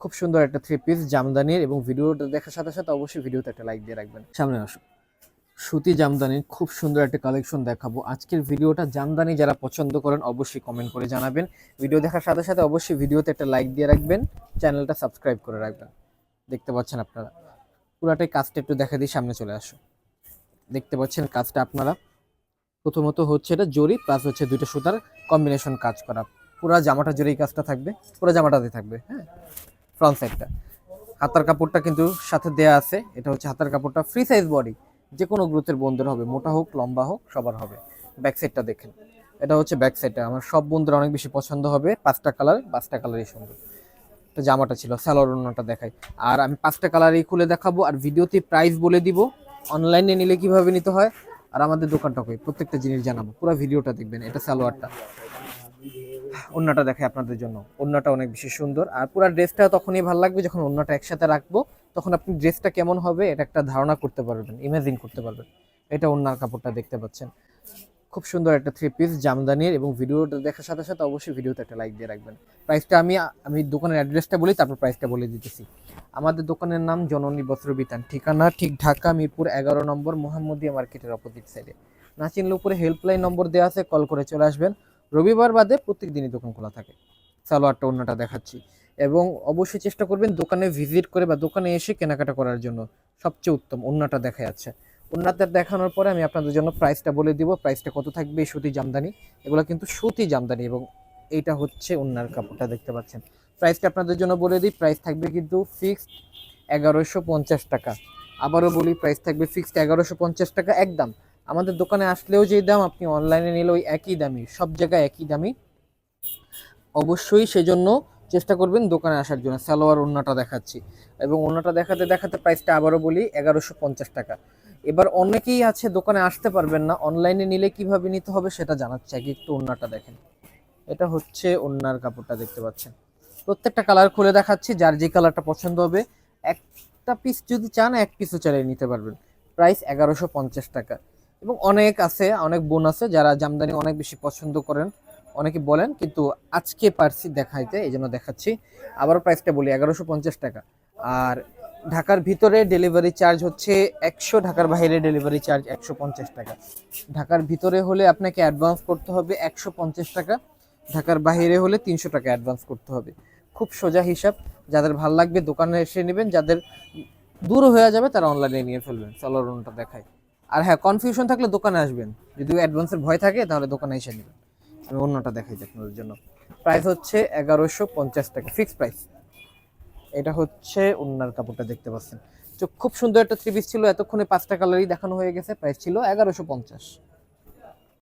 খুব সুন্দর একটা থ্রি পিস জামদানির এবং ভিডিওটা দেখার সাথে সাথে অবশ্যই ভিডিওতে একটা লাইক দিয়ে রাখবেন। সামনে আসুন। সুতি জামদানির খুব সুন্দর একটা কালেকশন দেখাবো। আজকের ভিডিওটা জামদানি যারা পছন্দ করেন অবশ্যই কমেন্ট করে জানাবেন। ভিডিও দেখার সাথে সাথে অবশ্যই ভিডিওতে একটা লাইক দিয়ে রাখবেন। চ্যানেলটা সাবস্ক্রাইব করে রাখবেন। দেখতে পাচ্ছেন আপনারা। পুরাটাই কাজটা একটু দেখা দিই সামনে চলে আসো দেখতে পাচ্ছেন কাজটা আপনারা। প্রথমত হচ্ছে এটা জরি প্লাস হচ্ছে দুইটা সুতার কম্বিনেশন কাজ করা। পুরা জামাটা এই কাজটা থাকবে। পুরো জামাটাতে থাকবে হ্যাঁ? ফ্রন্ট সাইডটা হাতার কাপড়টা কিন্তু সাথে দেয়া আছে। এটা হচ্ছে হাতার কাপড়টা ফ্রি সাইজ বডি যে কোনো গ্রুপের বন্ধুর হবে। মোটা হোক, লম্বা হোক, সবার হবে। ব্যাক সাইডটা দেখেন। এটা হচ্ছে ব্যাক সাইডটা আমার সব বন্ধুরা অনেক বেশি পছন্দ হবে পাঁচটা কালার পাঁচটা কালারই সুন্দর। এটা জামাটা ছিল স্যালোয়ার অন্যটা দেখাই। আর আমি পাঁচটা কালারই খুলে দেখাবো। আর ভিডিওতে প্রাইস বলে দিব। অনলাইনে নিলে কীভাবে নিতে হয়? আর আমাদের দোকানটা কই? প্রত্যেকটা জিনিস জানাব। পুরো ভিডিওটা দেখবেন। এটা সালোয়ারটা। ওন্নাটা দেখে আপনাদের জন্য। ওন্নাটা অনেক বেশি সুন্দর। আর পুরো ড্রেসটা তখনই ভালো লাগবে যখন ওন্নাটা একসাথে রাখব। তখন আপনি ড্রেসটা কেমন হবে এটা একটা ধারণা করতে পারবেন ইমাজিন করতে পারবেন। এটা ওন্নার কাপড়টা দেখতে পাচ্ছেন। খুব সুন্দর একটা থ্রি পিস জামদানির এবং ভিডিওটা দেখার সাথে সাথে অবশ্যই ভিডিওতে একটা লাইক দিয়ে রাখবেন। প্রাইসটা আমি আমি দোকানের অ্যাড্রেসটা বলি, তারপর প্রাইসটা বলে দিতেছি। আমাদের দোকানের নাম জননী বস্ত্র বিতান। ঠিকানা ঠিক ঢাকা, মিরপুর এগারো নম্বর মোহাম্মদিয়া মার্কেটের অপোজিট সাইডে না চিনলে উপরে হেল্পলাইন নম্বর দেওয়া আছে কল করে চলে আসবেন। রবিবার বাদে প্রত্যেক দিনই দোকান খোলা থাকে। সালোয়ারটা অন্যটা দেখাচ্ছি। এবং অবশ্যই চেষ্টা করবেন দোকানে ভিজিট করে বা দোকানে এসে কেনাকাটা করার জন্য। সবচেয়ে উত্তম অন্যটা দেখা যাচ্ছে অন্যটা দেখানোর পরে আমি আপনাদের জন্য প্রাইসটা বলে দিব। প্রাইসটা কত থাকবে? এই সুতি জামদানি। এগুলো কিন্তু সুতি জামদানি এবং এইটা হচ্ছে অন্যার কাপড়টা, দেখতে পাচ্ছেন। প্রাইসটা আপনাদের জন্য বলে দিই। প্রাইস থাকবে কিন্তু ফিক্সড এগারোশো পঞ্চাশ টাকা। আবারও বলি প্রাইস থাকবে ফিক্সড এগারোশো পঞ্চাশ টাকা একদম। আমাদের দোকানে আসলেও যে দাম আপনি অনলাইনে নিলে ওই একই দামি, সব জায়গায় একই দামি। অবশ্যই সেজন্য চেষ্টা করবেন দোকানে আসার জন্য। সালোয়ার ওন্নাটা দেখাচ্ছি। এবং ওন্নাটা দেখাতে দেখাতে প্রাইসটা আবারও বলি, এগারোশো পঞ্চাশ টাকা। এবার অনেকেই আছে দোকানে আসতে পারবেন না অনলাইনে নিলে কীভাবে নিতে হবে সেটা জানাচ্ছে। আগে একটু ওন্নাটা দেখেন। এটা হচ্ছে ওন্নার কাপড়টা দেখতে পাচ্ছেন। প্রত্যেকটা কালার খুলে দেখাচ্ছি, যার যে কালারটা পছন্দ হবে। একটা পিস যদি চান, এক পিসও চালিয়ে নিতে পারবেন। প্রাইস এগারোশো পঞ্চাশ টাকা। এবং অনেক আছে, অনেক বোন আছে যারা জামদানি অনেক বেশি পছন্দ করেন। অনেকে বলেন, কিন্তু আজকে পারছি দেখাইতে, এই জন্য দেখাচ্ছি। আবার প্রাইসটা বলি, এগারোশো পঞ্চাশ টাকা। আর ঢাকার ভিতরে ডেলিভারি চার্জ হচ্ছে একশো, ঢাকার বাইরে ডেলিভারি চার্জ একশো পঞ্চাশ টাকা। ঢাকার ভিতরে হলে আপনাকে অ্যাডভান্স করতে হবে একশো পঞ্চাশ টাকা, ঢাকার বাইরে হলে তিনশো টাকা অ্যাডভান্স করতে হবে। খুব সোজা হিসাব, যাদের ভালো লাগবে দোকানে এসে নেবেন, যাদের দূর হয়ে যাবে তারা অনলাইনে নিয়ে ফেলবেন। সালোয়ারটা দেখায় আর হ্যাঁ কনফিউশন থাকলে দোকানে আসবেন। যদি অ্যাডভান্সের ভয় থাকে, তাহলে দোকানে এসে নেবেন। আমি অন্যটা দেখাই আপনাদের জন্য। প্রাইস হচ্ছে এগারোশো পঞ্চাশ টাকা ফিক্স প্রাইস এটা হচ্ছে অন্যার কাপড়টা দেখতে পাচ্ছেন। তো খুব সুন্দর একটা থ্রি পিস ছিল। এতক্ষণে পাঁচটা কালারই দেখানো হয়ে গেছে। প্রাইস ছিল এগারোশো পঞ্চাশ।